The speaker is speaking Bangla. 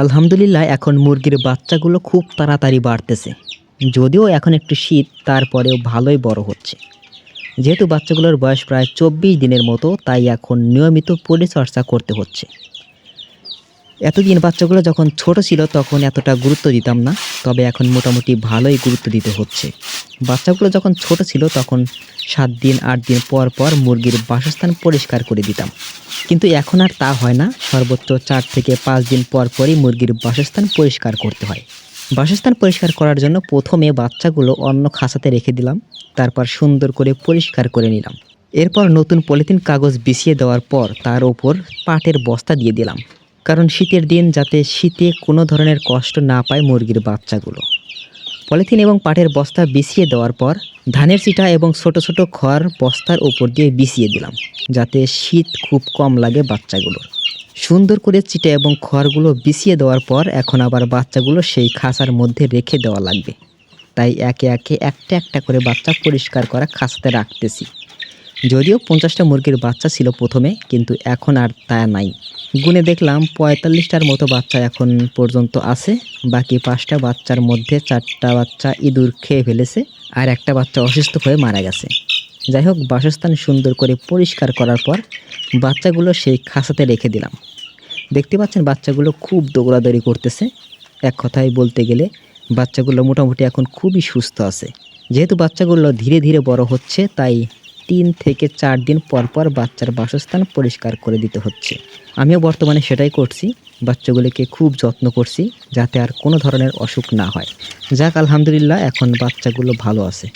আলহামদুলিল্লাহ, এখন মুরগির বাচ্চাগুলো খুব তাড়াতাড়ি বাড়তেছে। যদিও এখন একটু শীত, তারপরেও ভালোই বড় হচ্ছে। যেহেতু বাচ্চাগুলোর বয়স প্রায় চব্বিশ দিনের মতো, তাই এখন নিয়মিত পরিচর্যা করতে হচ্ছে। এতদিন বাচ্চাগুলো যখন ছোট ছিল তখন এতটা গুরুত্ব দিতাম না, তবে এখন মোটামুটি ভালোই গুরুত্ব দিতে হচ্ছে। বাচ্চাগুলো যখন ছোট ছিল তখন সাত দিন, আট দিন পর পর মুরগির বাসস্থান পরিষ্কার করে দিতাম। কিন্তু এখন আর তা হয় না, সর্বোচ্চ চার থেকে পাঁচ দিন পর পরই মুরগির বাসস্থান পরিষ্কার করতে হয়। বাসস্থান পরিষ্কার করার জন্য প্রথমে বাচ্চাগুলো অন্য খাঁচাতে রেখে দিলাম, তারপর সুন্দর করে পরিষ্কার করে নিলাম। এরপর নতুন পলিথিন কাগজ বিছিয়ে দেওয়ার পর তার ওপর পাটের বস্তা দিয়ে দিলাম। কারণ শীতের দিন যাতে শীতে কোনো ধরনের কষ্ট না পায় মুরগির বাচ্চাগুলো। পলিথিন এবং পাটের বস্তা বিছিয়ে দেওয়ার পর ধানের চিটা এবং ছোট ছোট খড় বস্তার উপর দিয়ে বিছিয়ে দিলাম, যাতে শীত খুব কম লাগে বাচ্চাগুলোর। সুন্দর করে চিটা এবং খড়গুলো বিছিয়ে দেওয়ার পর এখন আবার বাচ্চাগুলো সেই খাঁচার মধ্যে রেখে দেওয়া লাগবে। তাই একে একে একটা একটা করে বাচ্চা পরিষ্কার করা খাঁচাতে রাখতেছি। যদিও পঞ্চাশটা মুরগির বাচ্চা ছিল প্রথমে, কিন্তু এখন আর তা নাই। গুনে দেখলাম পঁয়তাল্লিশটার মতো বাচ্চা এখন পর্যন্ত আছে, বাকি পাঁচটা বাচ্চার মধ্যে চারটা বাচ্চা ইঁদুর খেয়ে ফেলেছে আর একটা বাচ্চা অসুস্থ হয়ে মারা গেছে। যাই হোক, বাসস্থান সুন্দর করে পরিষ্কার করার পর বাচ্চাগুলো সেই খাঁচাতে রেখে দিলাম। দেখতে পাচ্ছেন বাচ্চাগুলো খুব দৌড়াদৌড়ি করতেছে। এক কথায় বলতে গেলে বাচ্চাগুলো মোটামুটি এখন খুবই সুস্থ আছে। যেহেতু বাচ্চাগুলো ধীরে ধীরে বড় হচ্ছে, তাই তিন থেকে চার দিন পর পর বাচ্চার বাসস্থান পরিষ্কার করে দিতে হচ্ছে। আমিও বর্তমানে সেটাই করছি, বাচ্চাগুলিকে খুব যত্ন করছি যাতে আর কোনো ধরনের অসুখ না হয়। যাক, আলহামদুলিল্লাহ, এখন বাচ্চাগুলো ভালো আছে।